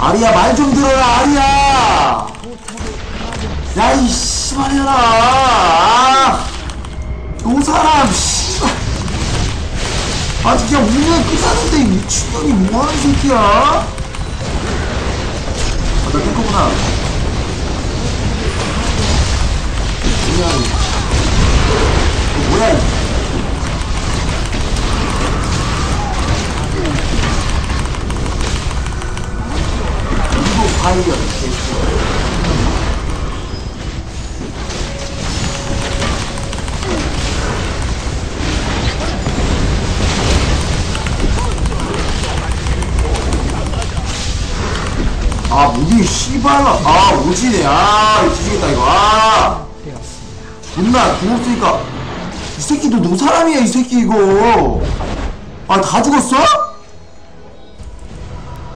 아리야 말 좀 들어라 아리야. 야이 씨발이라 아, 요 사람 씨발. 아직 그냥 우면 끝나는데 이 미친년이 뭐하는 새끼야? 아나 탱커구나 파이어 개새끼야 아 무기 씨발라 아 오지네. 아 뒤지겠다 이거. 아. 존나 궁없으니까. 이 새끼도 노사람이야 이 새끼 이거. 아 다 죽었어?